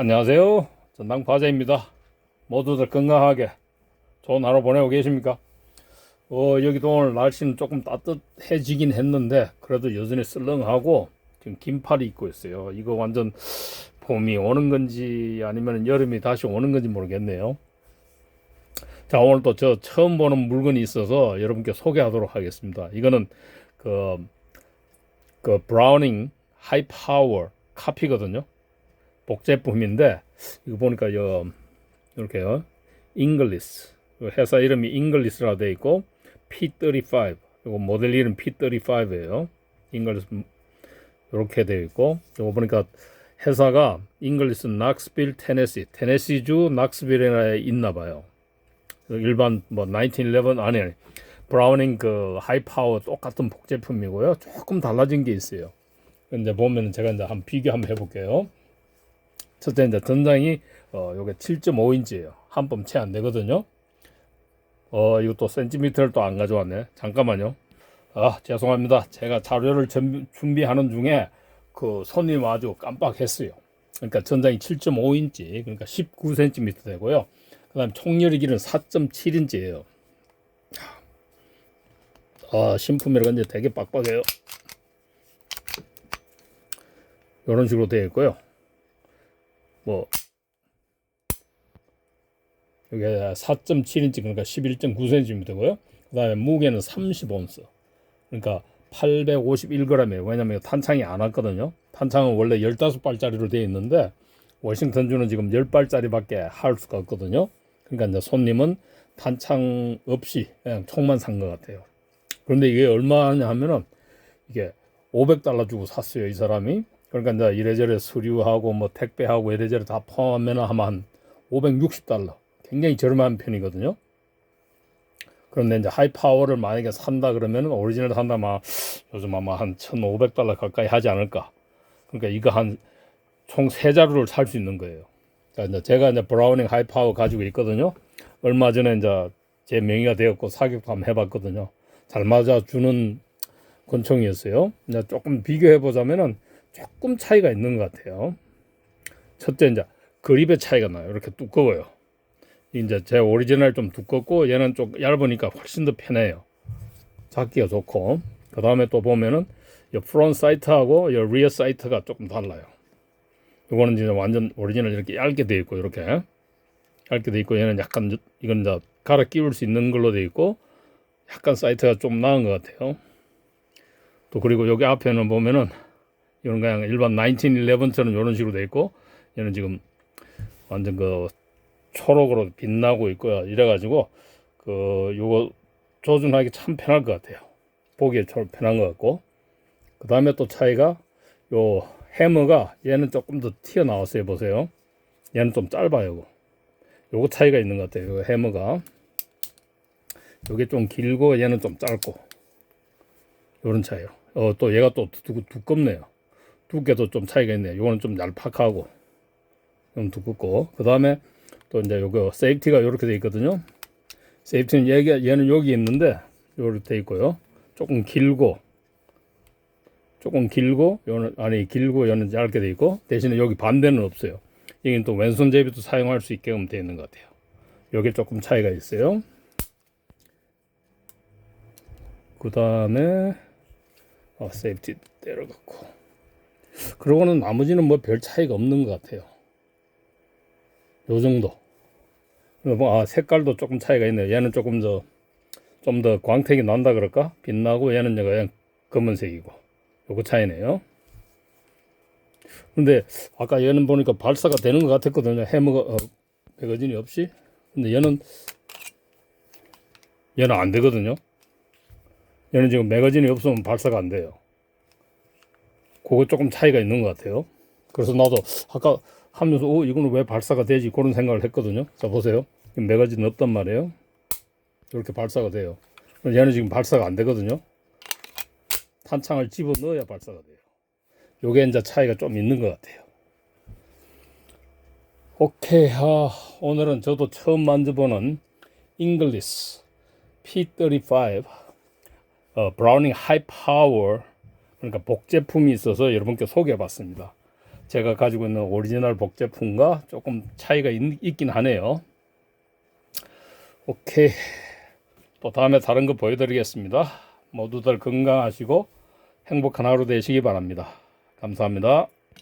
안녕하세요. 전당 과자입니다. 모두들 건강하게 좋은 하루 보내고 계십니까? 어, 여기도 오늘 날씨는 조금 따뜻해지긴 했는데 그래도 여전히 썰렁하고 지금 긴팔이 입고 있어요. 이거 완전 봄이 오는 건지 아니면 여름이 다시 오는 건지 모르겠네요. 자, 오늘 또 저 처음 보는 물건이 있어서 여러분께 소개하도록 하겠습니다. 이거는 그, 그 브라우닝 하이 파워 카피거든요. 복제품인데 이거 보니까 요 이렇게요. 잉글리스 회사 이름이 잉글리스라 돼 있고 P35 이거 모델 이름 P35예요. 잉글리스 이렇게 되어 있고 이거 보니까 회사가 잉글리스 낙스빌 테네시 테네시주 낙스빌에 있나 봐요. 일반 뭐 1911 아니 브라우닝 그 하이파워 똑같은 복제품이고요. 조금 달라진 게 있어요. 이제 보면 제가 이제 한번 비교 한번 해볼게요. 첫째 이제 전장이 어 요게 7.5인치예요. 한 뼘 채 안 되거든요. 어또 센티미터를 또 안 가져왔네. 잠깐만요. 아 죄송합니다. 제가 자료를 전- 준비하는 중에 그 손님 아주 깜빡했어요. 그러니까 전장이 7.5인치 그러니까 19cm 되고요. 그다음 총열의 길은 4.7인치예요. 아 신품이라 이제 되게 빡빡해요. 이런 식으로 되어 있고요. 뭐 이게 4.7인치 그러니까 11.9cm고요. 그다음에 무게는 30온스. 그러니까 851g이에요. 왜냐면 탄창이 안 왔거든요. 탄창은 원래 15발짜리로 되어 있는데 워싱턴주는 지금 10발짜리밖에 할 수가 없거든요. 그러니까 이제 손님은 탄창 없이 그냥 총만 산 것 같아요. 그런데 이게 얼마냐 하면은 이게 500달러 주고 샀어요, 이 사람이. 그러니까 이제 이래저래 수류하고 뭐 택배하고 이래저래 다 포함하면 아마 한 560달러. 굉장히 저렴한 편이거든요. 그런데 이제 하이파워를 만약에 산다 그러면 오리지널 산다면 아마 요즘 아마 한 1,500달러 가까이 하지 않을까. 그러니까 이거 한 총 세 자루를 살 수 있는 거예요. 그러니까 이제 제가 이제 브라우닝 하이파워 가지고 있거든요. 얼마 전에 이제 제 명의가 되었고 사격도 한번 해봤거든요. 잘 맞아주는 권총이었어요. 이제 조금 비교해 보자면은 조금 차이가 있는 것 같아요. 첫째 이제 그립의 차이가 나요. 이렇게 두꺼워요. 이제 제 오리지널 좀 두껍고 얘는 좀 얇으니까 훨씬 더 편해요. 잡기가 좋고 그 다음에 또 보면은 이 프론트 사이트하고 이 리어 사이트가 조금 달라요. 이거는 이제 완전 오리지널 이렇게 얇게 돼 있고 이렇게 얇게 돼 있고 얘는 약간 이건 이제 갈아 끼울 수 있는 걸로 돼 있고 약간 사이트가 좀 나은 것 같아요. 또 그리고 여기 앞에는 보면은 이런 그냥 일반 1911처럼 이런 식으로 돼 있고 얘는 지금 완전 그 초록으로 빛나고 있고요. 이래가지고 그 요거 조준하기 참 편할 것 같아요. 보기에 좀 편한 것 같고 그 다음에 또 차이가 요 해머가 얘는 조금 더 튀어나왔어요. 보세요. 얘는 좀 짧아요. 요거, 차이가 있는 것 같아요. 요 해머가 요게 좀 길고 얘는 좀 짧고 요런 차이요. 어, 또 얘가 또 두, 두껍네요. 두께도 좀 차이가 있네요. 요거는 좀 얄팍하고 좀 두껍고 그 다음에 또 이제 요거 세이프티가 이렇게 돼 있거든요. 세이프티는 얘가 얘는 여기 있는데 요렇게 돼 있고요. 조금 길고 조금 길고 요는 아니 길고 얘는 얇게 돼 있고 대신에 여기 반대는 없어요. 이게 또 왼손 제비도 사용할 수 있게끔 되어 있는 것 같아요. 요게 조금 차이가 있어요. 그 다음에 어, 세이프티 때려갖고 그러고는 나머지는 뭐 별 차이가 없는 것 같아요. 요 정도. 뭐, 아, 색깔도 조금 차이가 있네요. 얘는 조금 더, 좀 더 광택이 난다 그럴까? 빛나고 얘는 그냥 검은색이고. 요거 차이네요. 근데 아까 얘는 보니까 발사가 되는 것 같았거든요. 해머가, 어, 매거진이 없이. 근데 얘는, 얘는 안 되거든요. 얘는 지금 매거진이 없으면 발사가 안 돼요. 그거 조금 차이가 있는 것 같아요. 그래서 나도 아까 하면서 어 이거는 왜 발사가 되지 그런 생각을 했거든요. 자 보세요. 매거진 없단 말이에요. 이렇게 발사가 돼요. 얘는 지금 발사가 안 되거든요. 탄창을 집어 넣어야 발사가 돼요. 요게 이제 차이가 좀 있는 것 같아요. 오케이, 아, 오늘은 저도 처음 만져보는 잉글리스 P35 어, 브라우닝 하이 파워 그러니까 복제품이 있어서 여러분께 소개해봤습니다. 제가 가지고 있는 오리지널 복제품과 조금 차이가 있, 있긴 하네요. 오케이. 또 다음에 다른 거 보여드리겠습니다. 모두들 건강하시고 행복한 하루 되시기 바랍니다. 감사합니다.